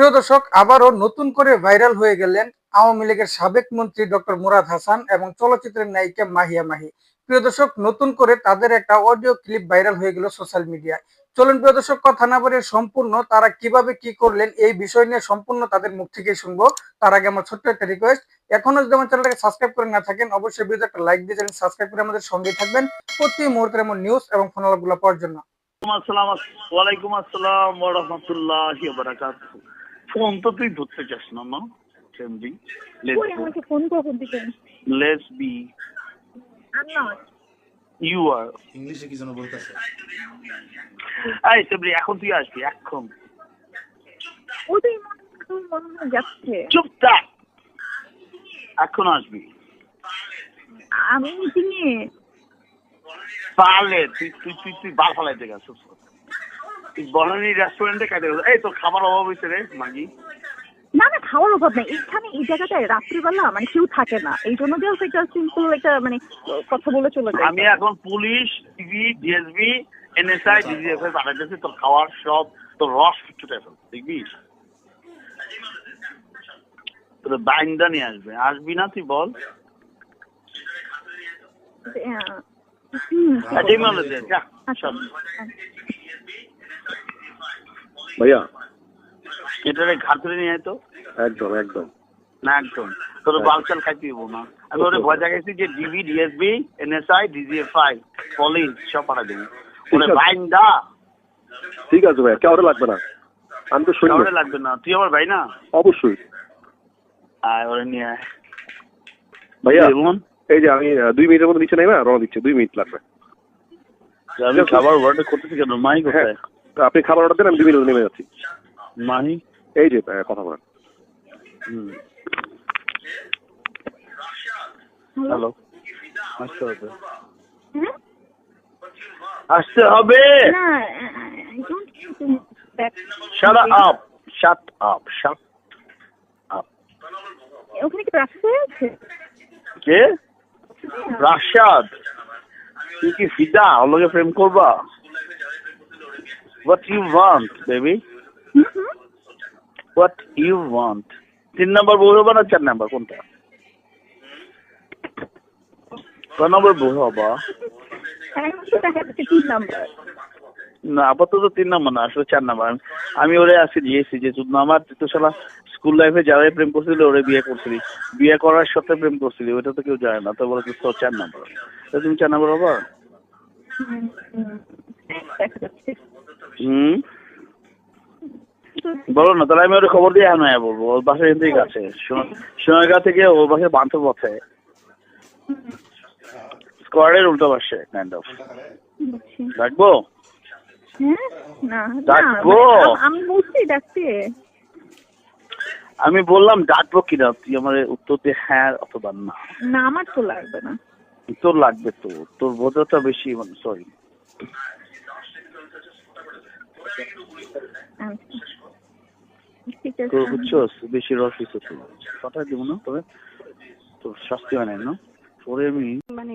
প্রিয় দর্শক, আবারও নতুন করে ভাইরাল হয়ে গেলেন আওয়ামী লীগের সাবেক মন্ত্রী ডক্টর মুরাদ হাসান এবং চলচ্চিত্রের নায়িকা মাহিয়া মাহি। প্রিয় দর্শক, নতুন করে তাদের একটা অডিও ক্লিপ ভাইরাল হয়ে গেল সোশ্যাল মিডিয়ায় চলুন প্রিয় দর্শক, কথা না বলে সম্পূর্ণ তারা কীভাবে কি করলেন এই বিষয় নিয়ে সম্পূর্ণ তাদের মুখ থেকেই শুনব। তার আগে আমার ছোট্ট একটা রিকোয়েস্ট এখনও যদি আমার চ্যানেলটাকে সাবস্ক্রাইব করে না থাকেন, অবশ্যই ভিডিওতে একটা লাইক দিয়ে চ্যানেল সাবস্ক্রাইব করে আমাদের সঙ্গেই থাকবেন। প্রতি মুহূর্তের এমন নিউজ এবং ফোন আলাপগুলো পাওয়ার জন্য। আসসালাম ওয়া রাহমাতুল্লাহি ওয়া বারাকাতুহু। ফোন তো তুই ধরতে চাস না কই আমাকে ফোন কখন দিবেন let's be I'm not. You are ইংলিশে কি যেন বলতেছে? সেমডি এখন তুই আসবি এখন মনে মনে যাচ্ছে। চুপ থাক। এখন আসবি। আমি পারলে তুই তুই তুই তুই বার ফলাইতে গেছিস। বনানি রেস্টুরেন্টে গেছিস এই তোর খাবার অভাব হয়েছে রে মাগি। না না খাওয়ার অভাব নেই। এখানে এই জায়গাটায় রাত্রিবেলা মানে কেউ থাকে না। এই জন্য জাস্ট একটা সিম্পল একটা মানে কথা বলে চলে যায়। আমি এখন police TV DSB NSI DGFS পাঠাইতেছি তোর খাওয়ার সব তোর রস ছুটে ফেল দেখবি? তোর বাইন্দা নিয়ে আসবে। আসবি না তুই বল। আচ্ছা ইমালে দে যা আচ্ছা। সব ভাইয়া? এটারে ঘাট ধরে নিয়ে আয় তো। একদম একদম। না একদম। তোর বালচাল খাইতে দিব না। আমি ওরে ভয় দেখাইছি যে DB DSB NSI DGFI police সব পাঠা দেবো। ওরে। বাইন্দা। ঠিক আছে ভাইয়া কেউ লাগবে না। আমি তো শুনি কাউরে লাগবে না। তুই আমার ভাই না? অবশ্যই। আয় ওরে নিয়ে আয়। ভাইয়া এই যে আমি দুই মিনিটের মধ্যে নিচে নেই না রওনা দিচ্ছে দুই মিনিট লাগবে। আমি খাবার অর্ডার করতেছি কেন? মাই কোথায়? হ্যাঁ। আপনি খাবার অর্ডার দেন আমি দুই মিনিট নেমে যাচ্ছি। মাহি? এই যে কথা বলেন। হুম। হ্যালো। আসতে হবে? আসতে হবে! Shut up shut up shut up ওখানে কি আছে কে? রাশাদ তুই কি ফিদা? ওর প্রেম করবা? ইউ ওয়ান্ট বেবি হুম, হুম। হোয়াট ইউ ওয়ান্ট তিন নম্বর বউ হবা না চার নম্বর কোনটা? কয় নম্বর বউ হবা? না আপাতত তিন নম্বর না আসলে চার নম্বর আমি- ওরে আজকে দিয়েছি যে তুই আমার তো শালা স্কুল লাইফে যারাই প্রেম করছিল ওরে বিয়ে করছিলি। বিয়ে করার সাথে প্রেম করছিলি ওইটা তো কেউ জানে না তো বলে তো চার নম্বর তুমি চার নম্বর হবা? হুম, বলো না তাহলে আমি ওর খবর দিয়ে আয়া বলব ওর বাসা এখান থেকে আছে সোনারগাঁ থেকে ওর বাসায় বান্ধব পথে। স্কোয়ারের উল্টো পাশে কাইন্ড অফ। রাখব হ্যাঁ? ডাকবো? মানে আমি ডাকতে। আমি বললাম ডাকবো কিনা? তুই আমার উত্তর দিয়ে হ্যাঁ অথবা না। না আমার তো লাগবে না। তোর লাগবে তো তোর বোঝাটা বেশি মানে সরি তোর বুঝছস বেশি রস হয়েছে তুই কথা দিব না তবে তোর শাস্তি হয় না? তোরে আমি মানে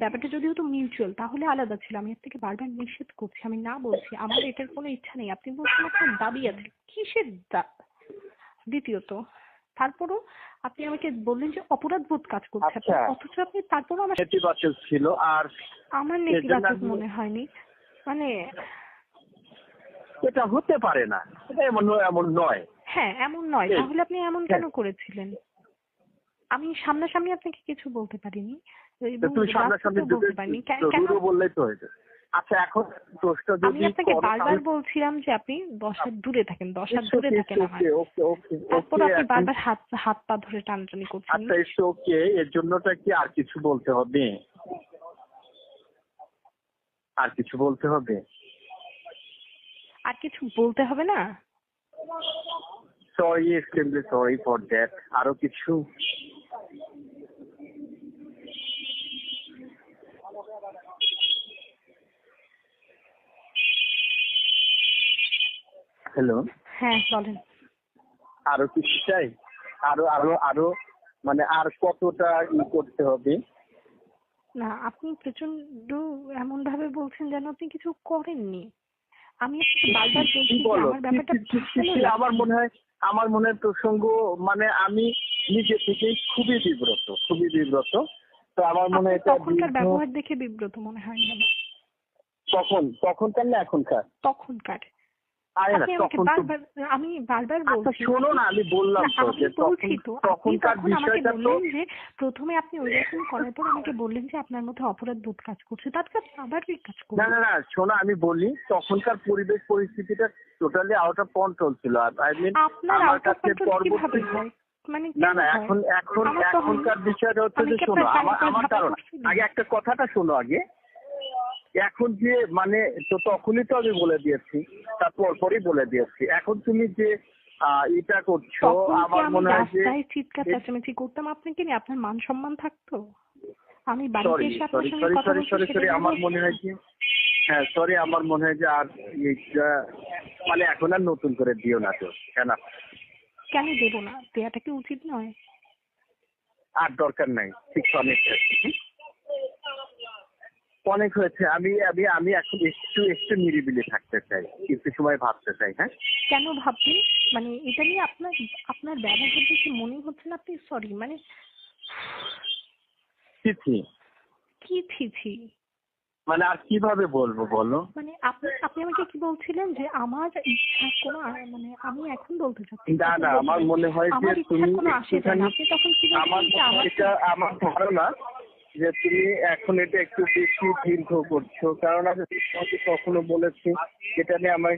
ব্যাপারটা মিউচুয়াল তাহলে আলাদা ছিল। আমি এর থেকে বারবার নিষেধ করছি আমি না বলছি। আমার এটার কোনো ইচ্ছা নেই। আপনি বলছেন আপনার দাবি আছে। কিসের দা দ্বিতীয়ত তারপরও আপনি আমাকে বললেন যে অপরাধ বোধ কাজ করছে আচ্ছা। অথচ আপনি তারপরও আমার ছিল আর আমার নেতিবাচক মনে হয়নি। মানে এটা হতে পারে না। এটা এমন এমন নয়। হ্যাঁ এমন নয়। তাহলে আপনি এমন কেন করেছিলেন? আমি সামনাসামনি আপনাকে কিছু বলতে পারিনি। তো সামনাসামনি দুটো বললেই তো আচ্ছা এখন দোষটা আমি আপনাকে বারবার বলছিলাম যে আপনি দশ হাত দূরে থাকেন দশ হাত দূরে থাকেন আমার। তারপর আপনি বারবার হাত হাত পা ধরে টানাটানি করছেন। আচ্ছা ওকে এর জন্যটা কি আর কিছু বলতে হবে? আর কিছু বলতে হবে? আর কিছু বলতে হবে না? Sorry extremely sorry for that আরও কিছু? হ্যালো হ্যাঁ বলেন। আরও কিছু চাই? আরও আরও আরও মানে আর কতটা ই করতে হবে? না আপনি প্রচণ্ড এমন ভাবে বলছেন যেন আপনি কিছু করেননি। আমি বারবার বলছি আমার ব্যাপারটা মনে হয় আমার মনে হয় প্রসঙ্গ মানে আমি নিজে থেকেই খুবই বিব্রত খুবই বিব্রত। তো আমার মনে হয় এটা তখনকার ব্যবহার দেখে বিব্রত মনে হয় না। তখন তখনকার না এখনকার? তখনকার। আরে না তখন আমি বারবার আচ্ছা বলছি শোনো না আমি বললাম তো যে তখন তখনকার বিষয়টা তো যে প্রথমে আপনি ওই রকম করার পর আমাকে বললেন যে আপনার মধ্যে অপরাধ বোধ কাজ করছে আবার ওই কাজ না না না শোনো আমি বলি তখনকার পরিবেশ পরিস্থিতিটা টোটালি আউট অফ কন্ট্রোল ছিল। আই মিন আপনার আমার আউট অফ কাছে কন্ট্রোল পরবর্তী মানে না না এখন এখন এখনকার বিষয়টা হচ্ছে যে শোনো আমার আমার কারণ। আগে একটা কথাটা শোনো আগে। এখন যে মানে তো তখনই তো আমি বলে দিয়েছি তারপর পরই বলে দিয়েছি। এখন তুমি যে এটা করছ আমার মনে হয় যে চিৎকার চেঁচামেচি করতাম? আপনাকে নিয়ে আপনার মান সম্মান থাকতো? আমি বাড়িতে সরি এসে আপনার সরি সঙ্গে সরি কথা সরি সরি সরি আমার মনে হয় যে হ্যাঁ সরি আমার মনে হয় যে আর এইটা মানে এখন আর নতুন করে দিও না তো কেন? কেন দেবো না? দেয়াটা কি উচিত নয়? আর দরকার নাই ঠিক অনেক? অনেক হয়েছে। আমি আমি আমি এখন একটু একটু নিরিবিলি থাকতে চাই। কিছু সময় ভাবতে চাই হ্যাঁ? কেন ভাবছেন? মানে এটা নিয়ে আপনার আপনার ব্যবহার দেখে মনে হচ্ছে না আপনি সরি মানে কি ছি ছি মানে আর কীভাবে বলব বলো? মানে আপনি আপনি আমাকে কি বলছিলেন যে আমার ইচ্ছা কোনো মানে আমি এখন বলতে চাচ্ছি না না আমার মনে হয় যে তুমি তখন কি আমার ধারণা যে তুমি এখন এটা একটু বেশি দীর্ঘ করছ। কারণ আমি তোমাকে কখনো বলেছি এটা নিয়ে আমার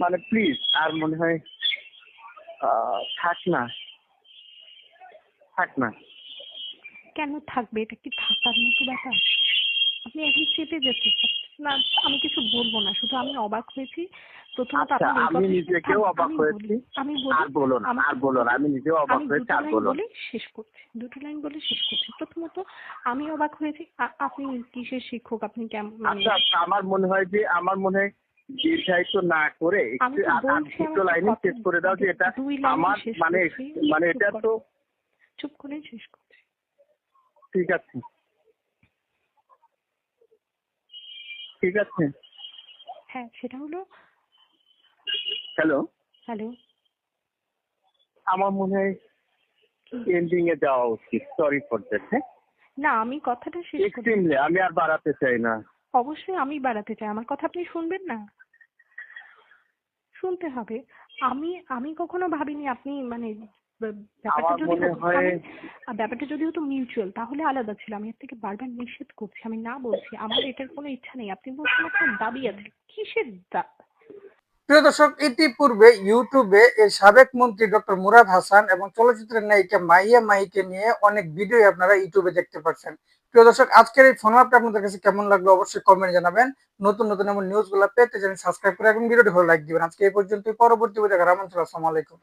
মানে প্লিজ আর মনে হয় থাক না। থাক না। কেন থাকবে? এটা কি থাকার মতো ব্যাপার? আপনি এখন চেপে যেতে। না আমি কিছু বলব না শুধু আমি অবাক হয়েছি। প্রথমত আচ্ছা, আমি নিজেকেও অবাক হয়েছি। আমি বলি আর বলো না আর বলো না আমি নিজেও অবাক হয়েছি আর বলো শেষ করছি দুটো লাইন বলে শেষ করছি। প্রথমত আমি অবাক হয়েছি আপনি কিসের শিক্ষক আপনি কেমন মানে আচ্ছা আচ্ছা, আমার মনে হয় যে আমার মনে হয় দীর্ঘায়িত না করে একটু দুটো লাইনে শেষ করে দাও যে এটা আমার মানে মানে এটা তো চুপ করে শেষ করছি। ঠিক আছে। ঠিক আছে। হ্যাঁ সেটা হলো হ্যালো হ্যালো আমার মনে হয় এন্ডিং এ যাওয়া উচিত। সরি ফর দ্যাট হ্যাঁ? না আমি কথাটা শেষ এক্সট্রিমলি আমি আর বাড়াতে চাই না। অবশ্যই আমি বাড়াতে চাই। আমার কথা আপনি শুনবেন না? শুনতে হবে। আমি আমি কখনো ভাবিনি আপনি মানে ব্যাপারটা যদি ব্যাপারটা যদি হতো মিউচুয়াল তাহলে আলাদা ছিল। আমি এর থেকে বারবার নিষেধ করছি আমি না বলছি। আমার এটার কোনো ইচ্ছা নেই। আপনি বলছেন আপনার দাবি আছে। কিসের দা- প্রিয় দর্শক ইতিপূর্বে ইউটিউবে এই সাবেক মন্ত্রী ডক্টর মুরাদ হাসান এবং চলচ্চিত্রের নায়িকা মাহিয়া মাহিকে নিয়ে অনেক ভিডিও আপনারা ইউটিউবে দেখতে পাচ্ছেন। প্রিয় দর্শক আজকের এই ফোন আপটা আপনাদের কাছে কেমন লাগল অবশ্যই কমেন্ট জানাবেন। নতুন নতুন এমন নিউজগুলো পেতে জানি সাবস্ক্রাইব করে এবং ভিডিওটি ভালো লাইক দিবেন। আজকে এই পর্যন্ত পরবর্তী ভিডিও দেখার আমন্ত্রণ আসসালামু আলাইকুম।